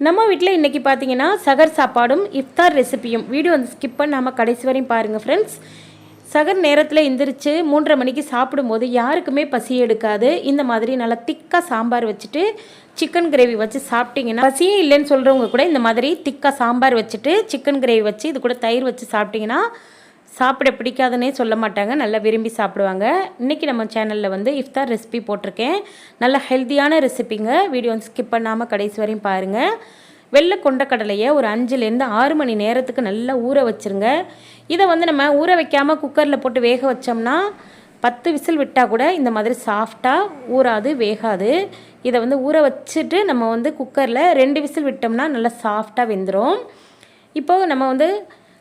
நம்ம வீட்டில் இன்றைக்கி பார்த்தீங்கன்னா சகர் சாப்பாடும் இஃப்தார் ரெசிபியும் வீடியோ வந்து ஸ்கிப் பண்ணாமல் கடைசி வரையும் பாருங்கள் ஃப்ரெண்ட்ஸ் சகர் நேரத்தில் எந்திரிச்சு மூன்றரை மணிக்கு சாப்பிடும்போது யாருக்குமே பசி எடுக்காது. இந்த மாதிரி நல்லா திக்காக சாம்பார் வச்சுட்டு சிக்கன் கிரேவி வச்சு சாப்பிட்டிங்கன்னா பசியே இல்லைன்னு சொல்கிறவங்க கூட இந்த மாதிரி திக்காக சாம்பார் வச்சுட்டு சிக்கன் கிரேவி வச்சு இது கூட தயிர் வச்சு சாப்பிட்டிங்கன்னா சாப்பிட பிடிக்காதுன்னே சொல்ல மாட்டாங்க. நல்லா விரும்பி சாப்பிடுவாங்க. இன்றைக்கி நம்ம சேனலில் வந்து இஃப்தார் ரெசிபி போட்டிருக்கேன். நல்ல ஹெல்த்தியான ரெசிபிங்க வீடியோ வந்து ஸ்கிப் பண்ணாமல் கடைசி வரையும் பாருங்கள் வெள்ளை கொண்டக்கடலையை ஒரு அஞ்சுலேருந்து ஆறு மணி நேரத்துக்கு நல்லா ஊற வச்சுருங்க. இதை வந்து நம்ம ஊற வைக்காமல் குக்கரில் போட்டு வேக வச்சோம்னா பத்து விசில் விட்டால் கூட இந்த மாதிரி சாஃப்டாக ஊறாது வேகாது. இதை வந்து ஊற வச்சுட்டு நம்ம வந்து குக்கரில் ரெண்டு விசில் விட்டோம்னா நல்லா சாஃப்டாக வெந்துடும் இப்போது நம்ம வந்து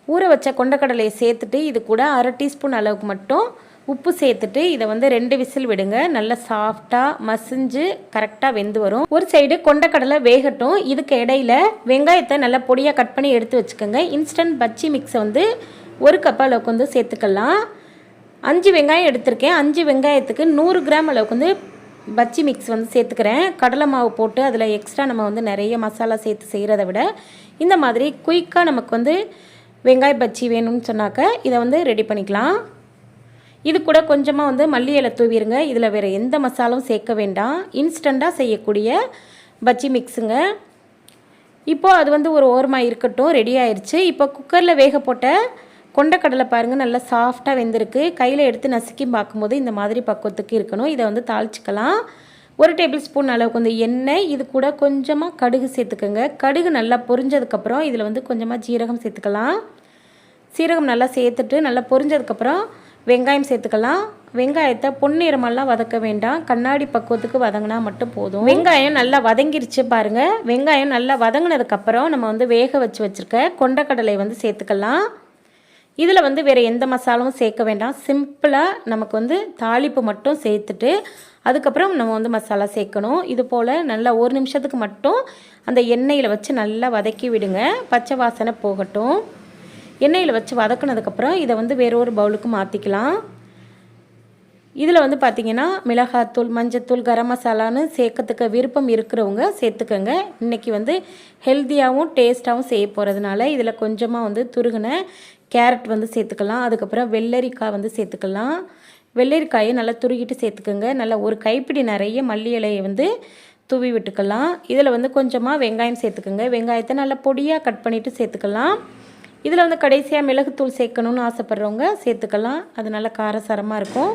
ஊற வச்ச கொண்டக்கடலையை சேர்த்துட்டு இது கூட அரை டீஸ்பூன் அளவுக்கு மட்டும் உப்பு சேர்த்துட்டு இதை வந்து ரெண்டு விசில் விடுங்க. நல்லா சாஃப்டாக மசிஞ்சு கரெக்டாக வெந்து வரும். ஒரு சைடு கொண்டக்கடலை வேகட்டும். இதுக்கு இடையில வெங்காயத்தை நல்லா பொடியாக கட் பண்ணி எடுத்து வச்சுக்கோங்க. இன்ஸ்டன்ட் பச்சி மிக்ஸை வந்து ஒரு கப் அளவுக்கு வந்து சேர்த்துக்கலாம். அஞ்சு வெங்காயம் எடுத்திருக்கேன். அஞ்சு வெங்காயத்துக்கு நூறு கிராம் அளவுக்கு வந்து பச்சி மிக்ஸ் வந்து சேர்த்துக்கிறேன். கடலை மாவு போட்டு அதில் எக்ஸ்ட்ரா நம்ம வந்து நிறைய மசாலா சேர்த்து செய்கிறத விட இந்த மாதிரி குயிக்காக நமக்கு வந்து வெங்காய பச்சி வேணும்னு சொன்னாக்க இதை வந்து ரெடி பண்ணிக்கலாம். இது கூட கொஞ்சமாக வந்து மல்லி இலை தூவிடுங்க இதில் வேறு எந்த மசாலாவும் சேர்க்க வேண்டாம். இன்ஸ்டண்ட்டாக செய்யக்கூடிய பஜ்ஜி மிக்ஸுங்க இப்போது அது வந்து ஒரு ஓரமாக இருக்கட்டும். ரெடி ஆயிடுச்சு இப்போ குக்கரில் வேக போட்ட கொண்டக்கடலை பாருங்கள் நல்லா சாஃப்டாக வெந்திருக்கு. கையில் எடுத்து நசுக்கி பார்க்கும்போது இந்த மாதிரி பக்குவத்துக்கு இருக்கணும். இதை வந்து தாளிச்சிக்கலாம். ஒரு டேபிள் ஸ்பூன் அளவுக்கு வந்து எண்ணெய் இது கூட கொஞ்சமாக கடுகு சேர்த்துக்கோங்க. கடுகு நல்லா பொரிஞ்சதுக்கப்புறம் இதில் வந்து கொஞ்சமாக ஜீரகம் சேர்த்துக்கலாம். சீரகம் நல்லா சேர்த்துட்டு நல்லா பொரிஞ்சதுக்கப்புறம் வெங்காயம் சேர்த்துக்கலாம். வெங்காயத்தை பொன்னிறமெல்லாம் வதக்க வேண்டாம். கண்ணாடி பக்குவத்துக்கு வதங்கினா மட்டும் போதும். வெங்காயம் நல்லா வதங்கிருச்சு பாருங்கள் வெங்காயம் நல்லா வதங்கினதுக்கப்புறம் நம்ம வந்து வேக வச்சு வச்சுருக்க கொண்டக்கடலை வந்து சேர்த்துக்கலாம். இதில் வந்து வேறு எந்த மசாலாவும் சேர்க்க வேண்டாம். சிம்பிளாக நமக்கு வந்து தாளிப்பு மட்டும் சேர்த்துட்டு அதுக்கப்புறம் நம்ம வந்து மசாலா சேர்க்கணும். இது போல் நல்லா ஒரு நிமிஷத்துக்கு மட்டும் அந்த எண்ணெயில் வச்சு நல்லா வதக்கி விடுங்க. பச்சை வாசனை போகட்டும். எண்ணெயில் வச்சு வதக்குனதுக்கப்புறம் இதை வந்து வேற ஒரு பவுலுக்கு மாற்றிக்கலாம் இதில் வந்து பார்த்திங்கன்னா மிளகாத்தூள் மஞ்சத்தூள் கரம் மசாலான்னு சேர்க்கறதுக்கு விருப்பம் இருக்கிறவங்க சேர்த்துக்கோங்க. இன்றைக்கி வந்து ஹெல்த்தியாகவும் டேஸ்ட்டாகவும் செய்ய போகிறதுனால இதில் கொஞ்சமாக வந்து துருகின கேரட் வந்து சேர்த்துக்கலாம். அதுக்கப்புறம் வெள்ளரிக்காய் வந்து சேர்த்துக்கலாம். வெள்ளரிக்காயை நல்லா துருகிட்டு சேர்த்துக்கோங்க. நல்லா ஒரு கைப்பிடி நிறைய மல்லி இலையை வந்து தூவி விட்டுக்கலாம். இதில் வந்து கொஞ்சமாக வெங்காயம் சேர்த்துக்கோங்க. வெங்காயத்தை நல்லா பொடியாக கட் பண்ணிவிட்டு சேர்த்துக்கலாம். இதில் வந்து கடைசியாக மிளகுத்தூள் சேர்க்கணுன்னு ஆசைப்பட்றவங்க சேர்த்துக்கலாம். அது நல்லா காரசாரமாக இருக்கும்.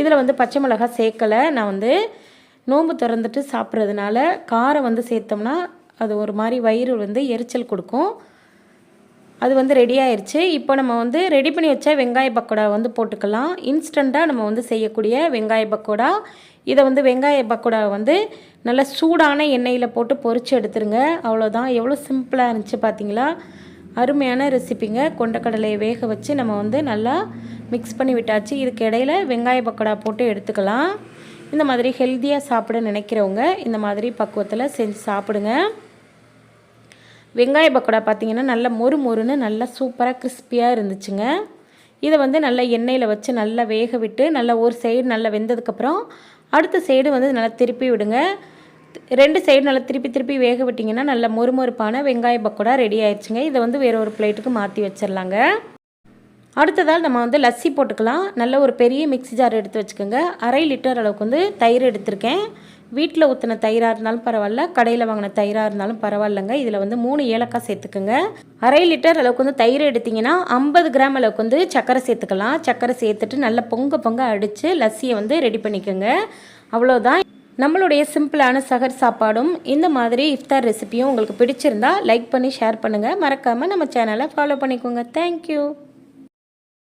இதில் வந்து பச்சை மிளகாய் சேர்க்கலை. நான் வந்து நோம்பு திறந்துட்டு சாப்பிட்றதுனால காரம் வந்து சேர்த்தோம்னா அது ஒரு மாதிரி வயிறு வந்து எரிச்சல் கொடுக்கும். அது வந்து ரெடி ஆயிடுச்சு இப்போ நம்ம வந்து ரெடி பண்ணி வச்ச வெங்காய பக்கோடா வந்து போட்டுக்கலாம். இன்ஸ்டண்ட்டாக நம்ம வந்து செய்யக்கூடிய வெங்காய பக்கோடா. இதை வந்து வெங்காய பக்கோடா வந்து நல்லா சூடான எண்ணெயில் போட்டு பொரித்து எடுத்துருங்க. அவ்வளோதான் எவ்வளோ சிம்பிளாக இருந்துச்சு பார்த்தீங்களா அருமையான ரெசிபிங்க கொண்டக்கடலையை வேக வச்சு நம்ம வந்து நல்லா மிக்ஸ் பண்ணி விட்டாச்சு. இதுக்கு இடையில வெங்காய பக்கோடா போட்டு எடுத்துக்கலாம். இந்த மாதிரி ஹெல்த்தியாக சாப்பிட நினைக்கிறவங்க இந்த மாதிரி பக்குவத்தில் செஞ்சு சாப்பிடுங்க. வெங்காய பக்கோடா பார்த்திங்கன்னா நல்லா மொறு மொறுன்னு நல்லா சூப்பராக கிறிஸ்பியாக இருந்துச்சுங்க. இதை வந்து நல்லா எண்ணெயில் வச்சு நல்லா வேக விட்டு நல்லா ஒரு சைடு நல்லா வெந்ததுக்கப்புறம் அடுத்த சைடு வந்து நல்லா திருப்பி விடுங்க. ரெண்டு சைடு நல்லா திருப்பி திருப்பி வேக விட்டிங்கன்னா நல்லா மொறுமொறுப்பான வெங்காய பக்கோடா ரெடி ஆயிடுச்சுங்க. இதை வந்து வேறு ஒரு பிளேட்டுக்கு மாற்றி வச்சிடலாங்க அடுத்ததால் நம்ம வந்து லஸ்ஸி போட்டுக்கலாம். நல்ல ஒரு பெரிய மிக்ஸி ஜார் எடுத்து வச்சுக்கோங்க. அரை லிட்டர் அளவுக்கு வந்து தயிர் எடுத்திருக்கேன். வீட்டில் ஊற்றின தயிராக இருந்தாலும் பரவாயில்ல கடையில் வாங்கின தயிராக இருந்தாலும் பரவாயில்லைங்க. இதில் வந்து மூணு ஏலக்காய் சேர்த்துக்குங்க. அரை லிட்டர் அளவுக்கு வந்து தயிர் எடுத்திங்கன்னா ஐம்பது கிராம் அளவுக்கு வந்து சர்க்கரை சேர்த்துக்கலாம். சர்க்கரை சேர்த்துட்டு நல்லா பொங்க பொங்க அடித்து லஸ்ஸியை வந்து ரெடி பண்ணிக்கோங்க. அவ்வளோதான் நம்மளுடைய சிம்பிளான சகர் சாப்பாடும் இந்த மாதிரி இஃப்தார் ரெசிபியும் உங்களுக்கு பிடிச்சிருந்தா லைக் பண்ணி ஷேர் பண்ணுங்கள் மறக்காமல் நம்ம சேனலை ஃபாலோ பண்ணிக்கோங்க. தேங்க்யூ